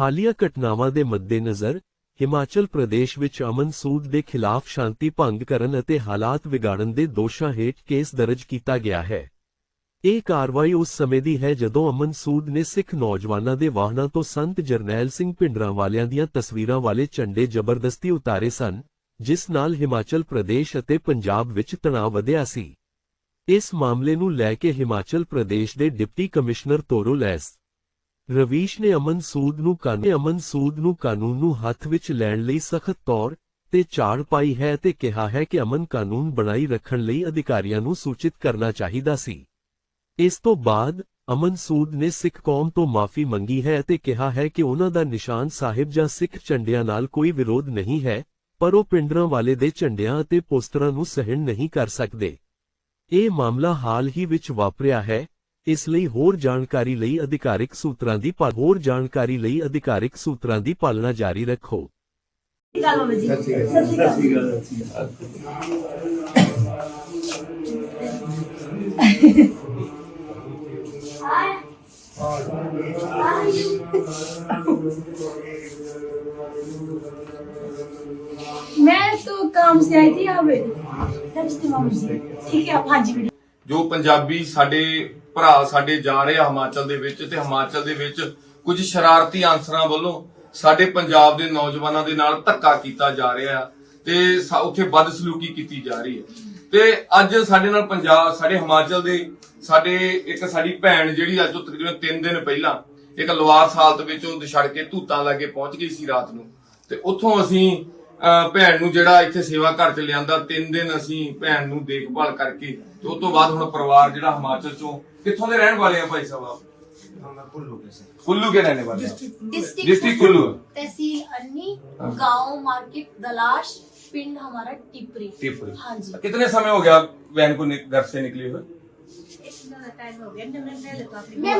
ਹਾਲੀਆ ਘਟਨਾਵਾਂ ਦੇ ਮੱਦੇਨਜ਼ਰ ਹਿਮਾਚਲ ਪ੍ਰਦੇਸ਼ ਵਿੱਚ ਅਮਨ ਸੂਦ ਦੇ ਖਿਲਾਫ ਸ਼ਾਂਤੀ ਭੰਗ ਕਰਨ ਅਤੇ ਹਾਲਾਤ ਵਿਗਾੜਨ ਦੇ ਦੋਸ਼ਾਂ ਹੇਠ ਕੇਸ ਦਰਜ ਕੀਤਾ ਗਿਆ ਹੈ। ਇਹ ਕਾਰਵਾਈ ਉਸ ਸਮੇਂ ਦੀ ਹੈ ਜਦੋਂ ਅਮਨ ਸੂਦ ਨੇ ਸਿੱਖ ਨੌਜਵਾਨਾਂ ਦੇ ਵਾਹਨਾਂ ਤੋਂ ਸੰਤ ਜਰਨੈਲ ਸਿੰਘ ਭਿੰਡਰਾਂ ਵਾਲਿਆਂ ਦੀਆਂ ਤਸਵੀਰਾਂ ਵਾਲੇ ਝੰਡੇ ਜ਼ਬਰਦਸਤੀ ਉਤਾਰੇ ਸਨ, ਜਿਸ ਨਾਲ ਹਿਮਾਚਲ ਪ੍ਰਦੇਸ਼ ਅਤੇ ਪੰਜਾਬ ਵਿੱਚ ਤਣਾਅ ਵਧਿਆ ਸੀ। ਇਸ ਮਾਮਲੇ ਨੂੰ ਲੈ ਕੇ ਹਿਮਾਚਲ ਪ੍ਰਦੇਸ਼ ਦੇ deputy commissioner Torul S Ravish ਨੇ ਅਮਨ ਸੂਦ ਨੂੰ ਕਾਨੂੰਨ ਅਮਨ ਸੂਦ ਨੂੰ ਕਾਨੂੰਨ ਨੂੰ ਹੱਥ ਵਿੱਚ ਲੈਣ ਲਈ ਸਖਤ ਤੌਰ ਤੇ ਝਾੜ ਪਾਈ ਹੈ ਤੇ ਕਿਹਾ ਹੈ ਕਿ ਅਮਨ ਕਾਨੂੰਨ ਬਣਾਈ ਰੱਖਣ ਲਈ ਅਧਿਕਾਰੀਆਂ ਨੂੰ ਸੂਚਿਤ ਕਰਨਾ ਚਾਹੀਦਾ ਸੀ। ਇਸ ਤੋਂ ਬਾਅਦ ਅਮਨ ਸੂਦ ਨੇ ਸਿੱਖ ਕੌਮ ਤੋਂ ਮਾਫੀ ਮੰਗੀ ਹੈ ਅਤੇ ਕਿਹਾ ਹੈ ਕਿ ਉਹਨਾਂ ਦਾ ਨਿਸ਼ਾਨ ਸਾਹਿਬ ਜਾਂ ਸਿੱਖ ਝੰਡਿਆਂ ਨਾਲ ਕੋਈ ਵਿਰੋਧ ਨਹੀਂ ਹੈ, ਪਰ ਉਹ ਪਿੰਡਰਾਂ ਵਾਲੇ ਦੇ ਝੰਡਿਆਂ ਅਤੇ ਪੋਸਟਰਾਂ ਨੂੰ ਸਹਿਣ ਨਹੀਂ ਕਰ ਸਕਦੇ। ਇਹ ਮਾਮਲਾ ਹਾਲ ਹੀ ਵਿੱਚ ਵਾਪਰਿਆ ਹੈ ਇਸ ਲਈ ਹੋਰ ਜਾਣਕਾਰੀ ਲਈ ਅਧਿਕਾਰਿਕ ਸੂਤਰਾਂ ਦੀ ਪਾ ਹੋਰ ਜਾਣਕਾਰੀ ਲਈ ਅਧਿਕਾਰਿਕ ਸੂਤਰਾਂ ਦੀ ਪਾਲਣਾ ਜਾਰੀ ਰੱਖੋ ਗੱਲ ਹੋਵੇ ਜੀ ਸਤਿ ਸ਼੍ਰੀ ਅਕਾਲ मैं तो काम से आई थी यहाँ पे नमस्ते मामू जी ठीक है आप हाँ जी बेटी ਜੋ ਪੰਜਾਬੀ ਸਾਡੇ ਭਰਾ, ਸਾਡੇ ਜਾ ਰਹੇ ਆ ਹਿਮਾਚਲ ਦੇ ਵਿੱਚ ਤੇ ਹਿਮਾਚਲ ਦੇ ਵਿੱਚ ਕੁਝ ਸ਼ਰਾਰਤੀ ਅਨਸਰਾਂ ਵੱਲੋਂ ਸਾਡੇ ਪੰਜਾਬ ਦੇ ਨੌਜਵਾਨਾਂ ਦੇ ਨਾਲ ਧੱਕਾ ਕੀਤਾ ਜਾ ਰਿਹਾ ਤੇ ਉੱਥੇ ਬਦਸਲੂਕੀ ਕੀਤੀ ਜਾ ਰਹੀ ਹੈ। ਤੇ ਅੱਜ ਸਾਡੇ ਨਾਲ ਪੰਜਾਬ ਸਾਡੇ ਹਿਮਾਚਲ ਦੇ ਸਾਡੇ ਇੱਕ ਸਾਡੀ ਭੈਣ ਜਿਹੜੀ ਅੱਜ ਤੋਂ ਤਕਰੀਬਨ 3 ਦਿਨ ਪਹਿਲਾਂ ਇੱਕ ਲਵਾਰ ਹਾਲਤ ਵਿੱਚ ਉਹ ਛੜ ਕੇ ਧੂਤਾਂ ਲਾ ਕੇ ਪਹੁੰਚ ਗਈ ਸੀ ਰਾਤ ਨੂੰ। ਤੇ ਉੱਥੋਂ ਅਸੀਂ ਭੈਣ ਨੂੰ ਜਿਹੜਾ ਇੱਥੇ ਸੇਵਾ ਘਰ ਚ ਲਿਆਂਦਾ ਤਿੰਨ ਦਿਨ ਅਸੀਂ ਭੈਣ ਨੂੰ ਦੇਖਭਾਲ ਕਰਕੇ ਤੇ ਉਸ ਤੋਂ ਬਾਅਦ ਹੁਣ ਪਰਿਵਾਰ ਜਿਹੜਾ ਹਿਮਾਚਲ ਚੋਂ ਕਿੱਥੋਂ ਦੇ ਰਹਿਣ ਵਾਲੇ ਆ ਭਾਈ ਸਾਹਿਬ ਆਪ कुल्लू के रहने वाले हैं डिस्ट्रिक्ट डिस्ट्रिक्ट कुल्लू तहसील अन्नी हाँ। गांव मार्केट दलाश पिंड हमारा टिपरी टिपरी हाँ जी कितने समय हो गया वैन को नि- घर से निकले हुए मैं